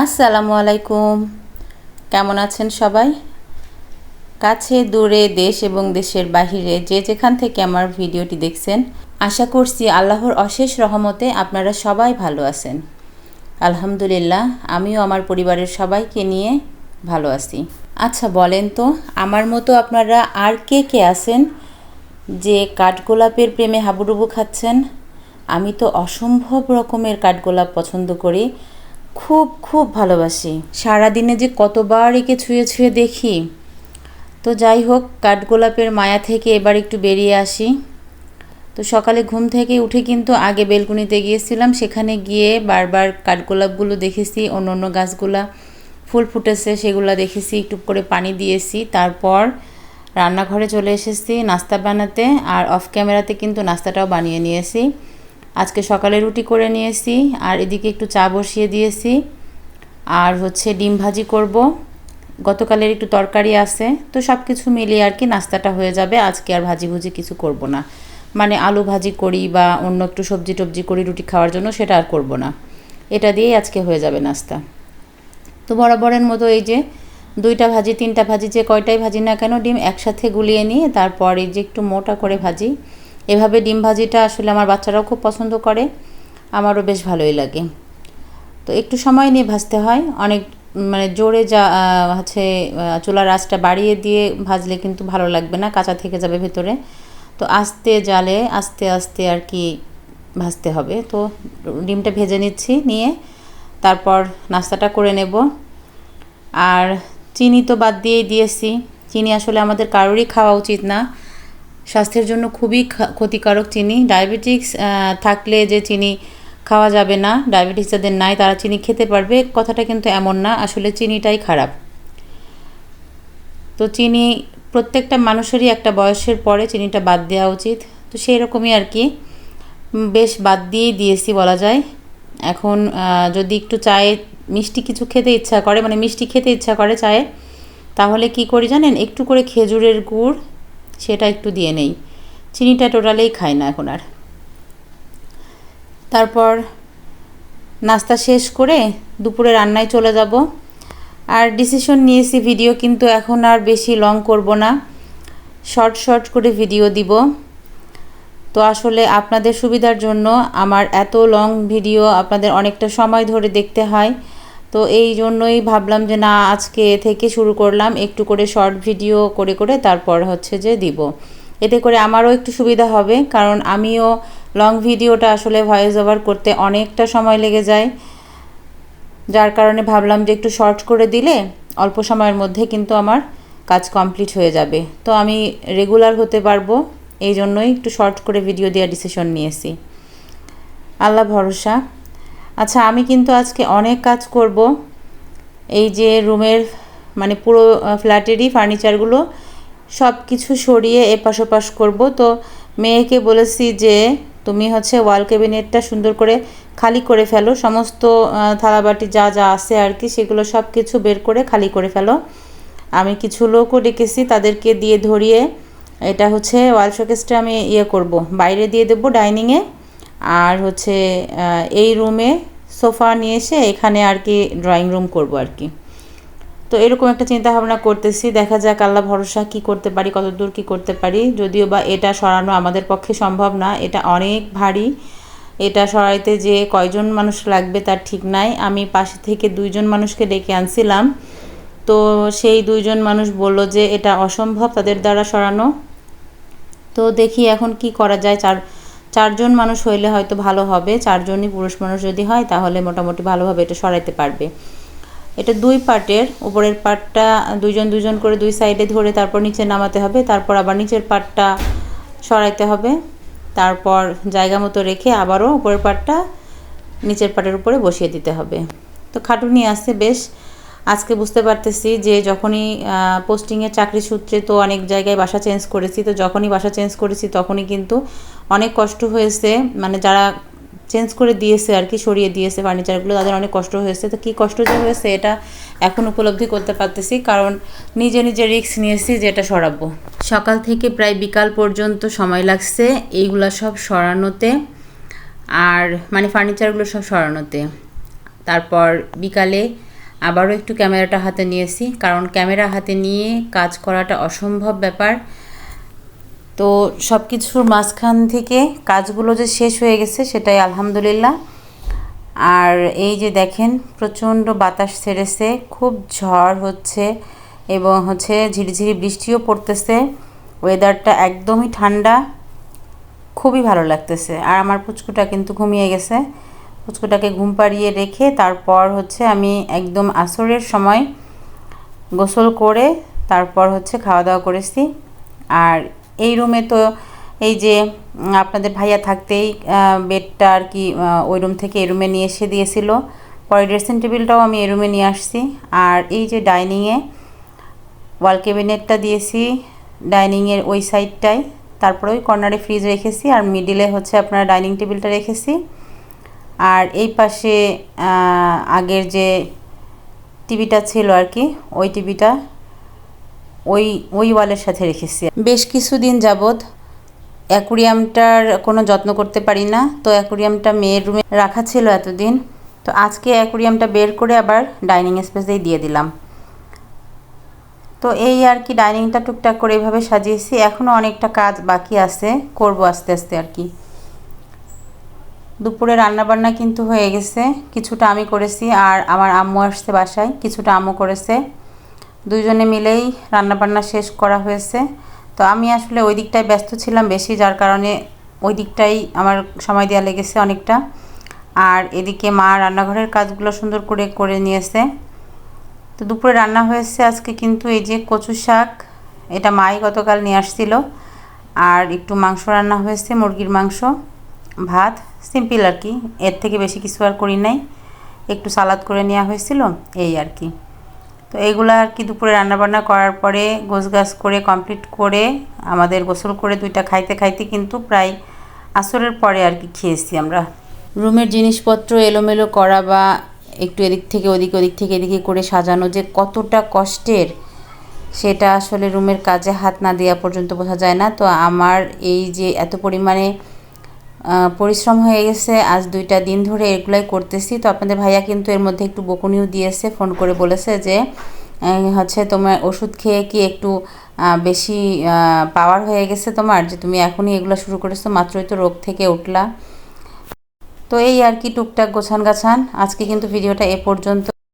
আসসালামু আলাইকুম কেমন আছেন সবাই? কাছে, দূরে, দেশ এবং দেশের বাহিরে যে যেখান থেকে আমার ভিডিওটি দেখছেন, আশা করছি আল্লাহর অশেষ রহমতে আপনারা সবাই ভালো আছেন। আলহামদুলিল্লাহ, আমিও আমার পরিবারের সবাইকে নিয়ে ভালো আছি। আচ্ছা বলেন তো, আমার মতো আপনারা আর কে কে আছেন যে কাঠগোলাপের প্রেমে হাবুডুবু খাচ্ছেন? আমি তো অসম্ভব রকমের কাঠগোলাপ পছন্দ করি। খুব খুব ভালোবাসি। সারাদিনে যে কতবার একে ছুঁয়ে ছুঁয়ে দেখি। তো যাই হোক, কাঠগোলাপের মায়া থেকে এবার একটু বেরিয়ে আসি। তো সকালে ঘুম থেকে উঠে কিন্তু আগে বেলকুনিতে গিয়েছিলাম। সেখানে গিয়ে বারবার কাঠগোলাপগুলো দেখেছি অন্য অন্য গাছগুলা ফুল ফুটেছে, সেগুলো দেখেছি, একটু করে পানি দিয়েছি। তারপর রান্নাঘরে চলে এসেছি নাস্তা বানাতে, আর অফ ক্যামেরাতে কিন্তু নাস্তাটাও বানিয়ে নিয়েছি। আজকে সকালে রুটি করে নিয়েছি, আর এদিকে একটু চা বসিয়ে দিয়েছি। আর হচ্ছে ডিম ভাজি করব। গতকালের একটু তরকারি আছে, তো সব কিছু মিলিয়ে আর কি নাস্তাটা হয়ে যাবে। আজকে আর ভাজি ভুজি কিছু করব না। মানে আলু ভাজি করি বা অন্য একটু সবজি টবজি করি রুটি খাওয়ার জন্য, সেটা আর করব না। এটা দিয়েই আজকে হয়ে যাবে নাস্তা। তো বরাবরের মতো এই যে দুইটা ভাজি, তিনটা ভাজি, যে কয়টাই ভাজি না কেন, ডিম একসাথে গুলিয়ে নিয়ে তারপর এই যে একটু মোটা করে ভাজি। এভাবে ডিম ভাজিটা আসলে আমার বাচ্চারাও খুব পছন্দ করে, আমারও বেশ ভালোই লাগে। তো একটু সময় নিয়ে ভাজতে হয়, অনেক মানে জোরে যা হচ্ছে চুলার আঁচটা বাড়িয়ে দিয়ে ভাজলে কিন্তু ভালো লাগবে না, কাঁচা থেকে যাবে ভেতরে। তো আস্তে জালে আস্তে আস্তে আর কি ভাজতে হবে। তো ডিমটা ভেজে নিচ্ছি নিয়ে, তারপর নাস্তাটা করে নেব। আর চিনি তো বাদ দিয়েই দিয়েছি। চিনি আসলে আমাদের কারোরই খাওয়া উচিত না। স্বাস্থ্যের জন্য খুবই ক্ষতিকারক চিনি। ডায়াবেটিক্স থাকলে যে চিনি খাওয়া যাবে না ডায়াবেটিস যাদের নাই তারা চিনি খেতে পারবে। কথাটা কিন্তু এমন না, আসলে চিনিটাই খারাপ। তো চিনি প্রত্যেকটা মানুষেরই একটা বয়সের পরে চিনিটা বাদ দেওয়া উচিত। তো সেই রকমই আর কি। বেশ বাদ দিয়েই দিয়েছি বলা যায়। এখন যদি একটু চায়ে মিষ্টি কিছু খেতে ইচ্ছা করে মানে মিষ্টি খেতে ইচ্ছা করে চায়ে, তাহলে কি করি জানেন? একটু করে খেজুরের গুড় সেটা একটু দিয়ে নেই। চিনিটা টোটালেই খাই না এখন আর। তারপর নাস্তা শেষ করে দুপুরে রান্নায় চলে যাব। আর ডিসিশন নিয়েছি ভিডিও কিন্তু এখন আর বেশি লং করব না। শর্ট শর্ট করে ভিডিও দিব। তো আসলে আপনাদের সুবিধার জন্য আমার এত লং ভিডিও আপনাদের অনেকটা সময় ধরে দেখতে হয়। তো এই জন্যই ভাবলাম যে না, আজকে থেকে শুরু করলাম, একটু করে শর্ট ভিডিও করে করে তারপর হচ্ছে যে দিব। এতে করে আমারও একটু সুবিধা হবে, কারণ আমিও লং ভিডিওটা আসলে ভয়েস ওভার করতে অনেকটা সময় লেগে যায়। যার কারণে ভাবলাম যে একটু শর্ট করে দিলে অল্প সময়ের মধ্যে কিন্তু আমার কাজ কমপ্লিট হয়ে যাবে। তো আমি রেগুলার হতে পারব, এই জন্যই একটু শর্ট করে ভিডিও দেওয়ার ডিসিশন নিয়েছি। আল্লাহ ভরসা। আচ্ছা আমি কিন্তু আজকে অনেক কাজ করব। এই যে রুমের মানে পুরো ফ্ল্যাটেরই ফার্নিচারগুলো সব কিছু সরিয়ে এপাশ ওপাশ করব। তো মেয়েকে বলেছি যে, তুমি হচ্ছে ওয়াল ক্যাবিনেটটা সুন্দর করে খালি করে ফেলো। সমস্ত থালাবাটি যা যা আছে আর কি, সেগুলো সব কিছু বের করে খালি করে ফেলো। আমি কিছু লোকও ডেকেছি, তাদেরকে দিয়ে ধরিয়ে এটা হচ্ছে ওয়াল শোকেসটা আমি ইয়ে করব। বাইরে দিয়ে দেবো ডাইনিংয়ে। আর হচ্ছে এই রুমে সোফা নিয়ে এসে এখানে আর কি ড্রয়িং রুম করব আর কি। তো এরকম একটা চিন্তা ভাবনা করতেছি। দেখা যাক আল্লাহ ভরসা কি করতে পারি কত দূর কী করতে পারি। যদিও বা এটা সরানো আমাদের পক্ষে সম্ভব না, এটা অনেক ভারী। এটা সরাইতে যে কয়জন মানুষ লাগবে তার ঠিক নাই। আমি পাশে থেকে দুইজন মানুষকে ডেকে আনছিলাম। তো সেই দুইজন মানুষ বলল যে, এটা অসম্ভব তাদের দ্বারা সরানো। তো দেখি এখন কি করা যায়। চার চারজন মানুষ হইলে হয়তো ভালো হবে, চারজনই পুরুষ মানুষ যদি হয় তাহলে মোটামুটি ভালোভাবে এটা সরাইতে পারবে। এটা দুই পার্টের, উপরের পার্টটা দুইজন দুইজন করে দুই সাইডে ধরে তারপর নিচে নামাতে হবে, তারপর আবার নিচের পার্টটা সরাইতে হবে, তারপর জায়গা মতো রেখে আবারও উপরের পার্টটা নিচের পাটের উপরে বসিয়ে দিতে হবে। তো খাটুনি আসছে বেশ। আজকে বুঝতে পারতেছি যে যখনই পোস্টিংয়ের চাকরি সূত্রে তো অনেক জায়গায় বাসা চেঞ্জ করেছি, তো যখনই বাসা চেঞ্জ করেছি তখনই কিন্তু অনেক কষ্ট হয়েছে। মানে যারা চেঞ্জ করে দিয়েছে আর কি, সরিয়ে দিয়েছে ফার্নিচারগুলো তাদের অনেক কষ্ট হয়েছে। তো কী কষ্ট যে হয়েছে এটা এখন উপলব্ধি করতে পারতেছি, কারণ নিজে নিজে রিস্ক নিয়েছি যে এটা সরাবো। সকাল থেকে প্রায় বিকাল পর্যন্ত সময় লাগছে এইগুলা সব সরানোতে, আর মানে ফার্নিচারগুলো সব সরানোতে। তারপর বিকালে আবারও একটু ক্যামেরাটা হাতে নিয়েছি, কারণ ক্যামেরা হাতে নিয়ে কাজ করাটা অসম্ভব ব্যাপার। তো সব কিছুর মাঝখান থেকে কাজগুলো যে শেষ হয়ে গেছে সেটাই আলহামদুলিল্লাহ। আর এই যে দেখেন, প্রচণ্ড বাতাস ছেড়েছে, খুব ঝড় হচ্ছে এবং হচ্ছে ঝিরিঝিরি বৃষ্টিও পড়তেছে। ওয়েদারটা একদমই ঠান্ডা, খুবই ভালো লাগতেছে। আর আমার পুচকুটা কিন্তু ঘুমিয়ে গেছে। পুচকুটাকে ঘুম পাড়িয়ে রেখে তারপর হচ্ছে আমি একদম আসরের সময় গোসল করে তারপর হচ্ছে খাওয়া দাওয়া করেছি। আর এই রুমে তো এই যে আপনাদের ভাইয়া থাকতেই বেডটা আর কি ওই রুম থেকে এই রুমে নিয়ে এসে দিয়েছিল। পরে ড্রেসিং টেবিলটাও আমি এই রুমে নিয়ে আসছি। আর এই যে ডাইনিংয়ে ওয়াল ক্যাবিনেটটা দিয়েছি, ডাইনিংয়ের ওই সাইডটায়। তারপরে ওই কর্নারে ফ্রিজ রেখেছি। আর মিডিলে হচ্ছে আপনার ডাইনিং টেবিলটা রেখেছি। আর এই পাশে আগের যে টিভিটা ছিল আর কি, ওই টিভিটা ওই ওই ওয়ালের সাথে রেখেছি। বেশ কিছুদিন যাবৎ অ্যাকুরিয়ামটার কোনো যত্ন করতে পারি না, তো অ্যাকুরিয়ামটা মেয়ের রুমে রাখা ছিল এতদিন, তো আজকে অ্যাকুরিয়ামটা বের করে আবার ডাইনিং স্পেসেই দিয়ে দিলাম। তো এই আর কি ডাইনিংটা টুকটাক করে এইভাবে সাজিয়েছি এখনও অনেকটা কাজ বাকি আছে, করব আস্তে আস্তে আর কি। দুপুরে রান্নাবান্না কিন্তু হয়ে গেছে। কিছুটা আমি করেছি আর আমার আম্মু আসছে বাসায়, কিছুটা আম্মু করেছে। দুইজনে মিলেই রান্নাবান্না শেষ করা হয়েছে। তো আমি আসলে ওই দিকটায় ব্যস্ত ছিলাম বেশি, যার কারণে ওই দিকটাই আমার সময় দেওয়া লেগেছে অনেকটা। আর এদিকে মা রান্নাঘরের কাজগুলো সুন্দর করে করে নিয়েছে। তো দুপুরে রান্না হয়েছে আজকে কিন্তু এই যে কচু শাক, এটা মাই গতকাল নিয়ে আসছিল। আর একটু মাংস রান্না হয়েছে, মুরগির মাংস, ভাত। সিম্পল আর কি। এর থেকে বেশি কিছু আর করি নাই। একটু সালাদ করে নেওয়া হয়েছিল, এই আর কি। তো এইগুলো আর কি দুপুরে রান্নাবান্না করার পরে গোছগাছ করে কমপ্লিট করে আমাদের গোসল করে দুইটা খাইতে খাইতে কিন্তু প্রায় আসরের পরে আর কি খেয়েছি আমরা। রুমের জিনিসপত্র এলোমেলো করা বা একটু এদিক থেকে ওদিক ওদিক থেকে এদিকে করে সাজানো যে কতটা কষ্টের, সেটা আসলে রুমের কাজে হাত না দেওয়া পর্যন্ত বোঝা যায় না। তো আমার এই যে এত পরিমাণে পরিশ্রম হয়ে গেছে। আজ দুইটা দিন ধরে এগুলাই করতেছি। তো আপনাদের ভাইয়া কিন্তু এর মধ্যে একটু বকুনিও দিয়েছে, ফোন করে বলেছে যে হচ্ছে তোমার ওষুধ খেয়ে কি একটু বেশি পাওয়ার হয়ে গেছে তোমার? যে তুমি এখনই এগুলো শুরু করেছ, মাত্রই তো রোগ থেকে উঠলা। তো এই আর কি টুকটাক গোছান গাছান আজকে কিন্তু ভিডিওটা এ পর্যন্ত।